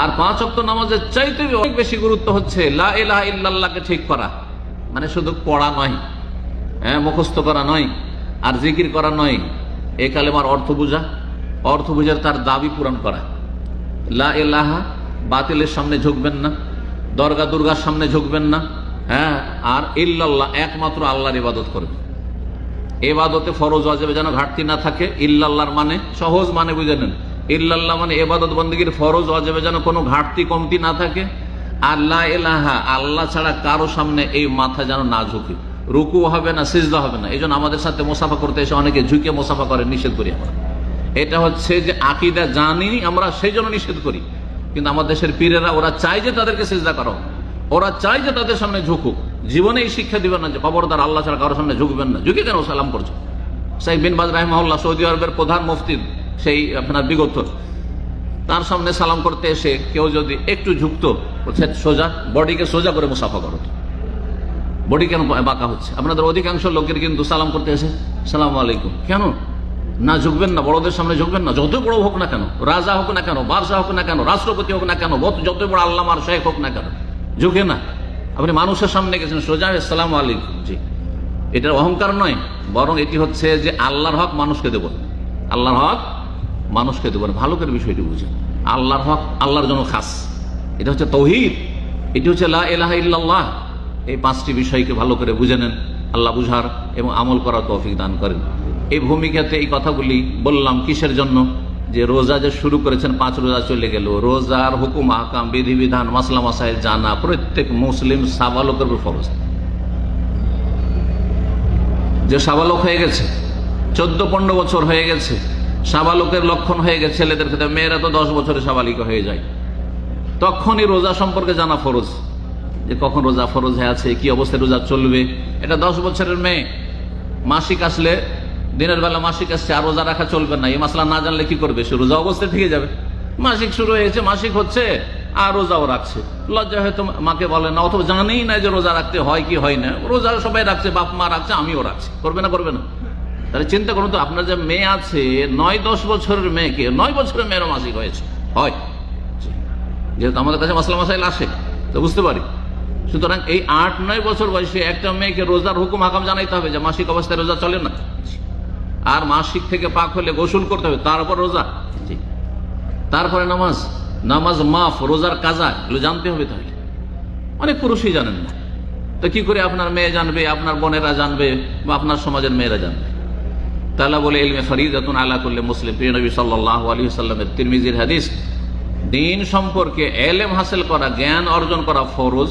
আর পাঁচ অক্ত নামাজের চাইতে অনেক বেশি গুরুত্ব হচ্ছে, লা ইলাহা ইল্লাল্লাহকে ঠিক করা। মানে শুধু পড়া নয় হ্যাঁ মুখস্থ করা নয়, আর জিকির করা নয়, এ কালেমার অর্থ বুঝা। অর্থ বুঝার তার দাবি পূরণ করা। লা বাতিলের সামনে ঝুঁকবেন না, দরগা দুর্গার সামনে ঝুঁকবেন না হ্যাঁ আর ইল্লাল্লাহ একমাত্র আল্লাহর ইবাদত করবেন। এবাদতে ফরজ অজেবে যেন ঘাটতি না থাকে, ইল্লাল্লাহর মানে সহজ মানে বুঝে নেন। ইল্লাল্লাহ মানে এবাদত বন্দীগীর ফরজ, অজেবে যেন কোনো ঘাটতি, কমতি না থাকে। আল্লাহ এলাহা আল্লাহ ছাড়া কারও সামনে এই মাথা যেন না ঝুঁকে। রুকু হবে না, সিজদা হবে না। এই আমাদের সাথে মোসাফা করতে এসে অনেকে ঝুঁকে মোসাফা করে নিষেধ করি আমরা। এটা হচ্ছে যে আকিদা জানি, আমরা সেই জন্য নিষেধ করি। কিন্তু আমাদের দেশের পীরেরা, ওরা চায় যে তাদেরকে সিজদা করো ওরা চায় যে তাদের সামনে ঝুঁকুক। জীবনে এই শিক্ষা দিবেন না যে খবরদার আল্লাহ ছাড়া কারোর সামনে ঝুঁকবেন না। ঝুঁকে কেন সালাম করছ? সাই বিন বাজ রাহমাহুল্লাহ সৌদি আরবের প্রধান মুফতি সেই আপনার বিগত। তার সামনে সালাম করতে এসে কেউ যদি একটু ঝুঁকতো সোজা, বডিকে সোজা করে মুসাফা করো বডি কেন বাঁকা হচ্ছে? আপনাদের অধিকাংশ লোকের কিন্তু সালাম করতে এসে, সালাম আলাইকুম। কেন? না, ঝুঁকবেন না, বড়দের সামনে ঝুঁকবেন না। যত বড় হোক না কেন, রাজা হোক না কেন, বাদশাহ হোক না কেন, রাষ্ট্রপতি হোক না কেন যত বড় আল্লাহ আর শেখ হোক না কেন, ঝুঁকে না। আপনি মানুষের সামনে গেছেন, সোজা সালাম আলাইকুম। জি। এটার অহংকার নয়, বরং এটি হচ্ছে যে আল্লাহর হক মানুষকে দেব। আল্লাহর হক মানুষকে দেব ভালো করে বিষয়টি বুঝে আল্লাহর হক, আল্লাহর জন্য খাস। এটা হচ্ছে তৌহিদ। এটি হচ্ছে লা এলাহা ইল্লাল্লাহ। এই পাঁচটি বিষয়কে ভালো করে বুঝে নেন। আল্লাহ বুঝার এবং আমল করার তৌফিক দান করেন। এই ভূমিকাতে এই কথাগুলি বললাম কিসের জন্য? যে রোজা যে শুরু করেছেন, পাঁচ রোজা চলে গেল। রোজার হুকুম আকাম বিধিবিধান, মাসলা মাসায় জানা প্রত্যেক মুসলিম সাবালকের উপর ফরজ। যে সাবালক হয়ে গেছে, চোদ্দ পনেরো বছর হয়ে গেছে সাবালকের লক্ষণ হয়ে গেছে ছেলেদের ক্ষেত্রে। মেয়েরা তো দশ বছরে সাবালিকা হয়ে যায়। তখনই রোজা সম্পর্কে জানা ফরজ। যে কখন রোজা ফরজ হয়ে আছে, কি অবস্থায় রোজা চলবে, এটা দশ বছরের মেয়ে। মাসিক আসলে, দিনের বেলা মাসিক আসছে, আর রোজা রাখা চলবে না। এই মাসলা না জানলে কি করবে? সে রোজা অবস্থায় থেকে যাবে। মাসিক শুরু হয়েছে, মাসিক হচ্ছে, আর রোজাও রাখছে। লজ্জা হয়তো মাকে বলে, না অথবা জানেই না যে রোজা রাখতে হয় কি হয় না। রোজা সবাই রাখছে, বাপ মা রাখছে, আমিও রাখছি। করবে না করবে না। তাহলে চিন্তা করুন তো আপনার যে মেয়ে আছে নয় দশ বছরের মেয়েকে নয় বছরের মেয়েরও মাসিক হয়েছে। হয়। যেহেতু আমাদের কাছে মাসলা মাসাইল আসে তো বুঝতে পারি। সুতরাং এই আট নয় বছর বয়সে একটা মেয়েকে রোজার হুকুম হাকাম জানাইতে হবে যে মাসিক অবস্থায় রোজা চলে না। আর মাসিক থেকে পাক হলে গোসল করতে হবে তারপর রোজা। তারপরে নামাজ। নামাজ মাফ রোজার কাজা এগুলো জানতে হবে তাহলে। অনেক পুরুষই জানেন না। তো কি করে আপনার মেয়ে জানবে আপনার বোনেরা জানবে বা আপনার সমাজের মেয়েরা জানবে? তালা বলে এলমে ফরিদাতুন আলা করলে মুসলিম। প্রিয় নবী সাল্লাহ আলী সাল্লামের তিরমিজির হাদিস, দিন সম্পর্কে এলেম হাসিল করা, জ্ঞান অর্জন করা ফরজ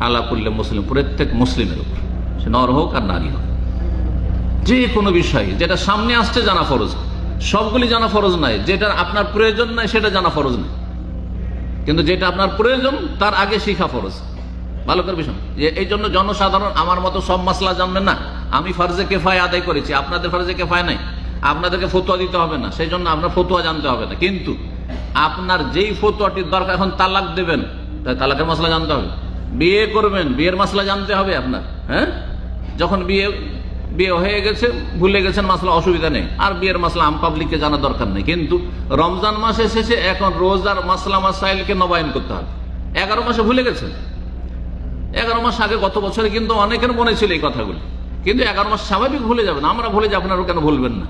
আলা করলে মুসলিম, প্রত্যেক মুসলিমের উপর। সে নর হোক আর নারী হোক। যে কোনো বিষয়, যেটা সামনে আসছে জানা ফরজ। সবগুলি জানা ফরজ নাই যেটা আপনার প্রয়োজন নাই সেটা জানা ফরজ নাই কিন্তু যেটা আপনার প্রয়োজন, তার আগে শিখা ফরজ। ভালো করে বিষয় এই জন্য জনসাধারণ আমার মতো সব মাসলা জানবেন না। আমি ফার্জে কেফায় আদায় করেছি, আপনাদের ফার্জে কেফায় নাই। আপনাদেরকে ফতুয়া দিতে হবে না সেই জন্য আপনার ফতুয়া জানতে হবে না। কিন্তু আপনার যেই ফতুয়াটির দরকার, এখন তালাক দেবেন, তাই তালাকের মশলা জানতে হবে। বিয়ে করবেন, বিয়ের মশলা জানতে হবে আপনার হ্যাঁ? যখন বিয়ে বিয়ে হয়ে গেছে, ভুলে গেছেন মাসলা অসুবিধা নেই। আর বিয়ের মাসলা আম পাবলিককে জানার দরকার নেই। কিন্তু রমজান মাসে শেষে এখন রোজার মাসলা মাসাইলকে নবায়ন করতে হবে। এগারো মাসে ভুলে গেছেন? এগারো মাস আগে গত বছরে কিন্তু অনেকের মনে ছিল এই কথাগুলি। কিন্তু এগারো মাস স্বাভাবিক ভুলে যাবেন, আমরা ভুলে যাব আপনারও কেন ভুলবেন না।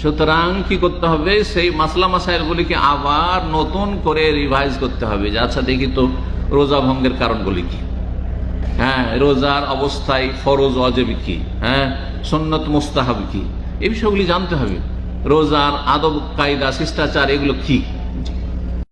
সুতরাং কি করতে হবে? সেই মাসলা মাসাইলগুলিকে আবার নতুন করে রিভাইজ করতে হবে যে আচ্ছা দেখি তো রোজা ভঙ্গের কারণগুলি কি? হ্যাঁ রোজার অবস্থায় ফরজ, অজেব কি? হ্যাঁ সন্নত, মুস্তাহাব কি? এই বিষয়গুলি জানতে হবে। রোজার আদব, কায়দা, শিষ্টাচার, এগুলো কি?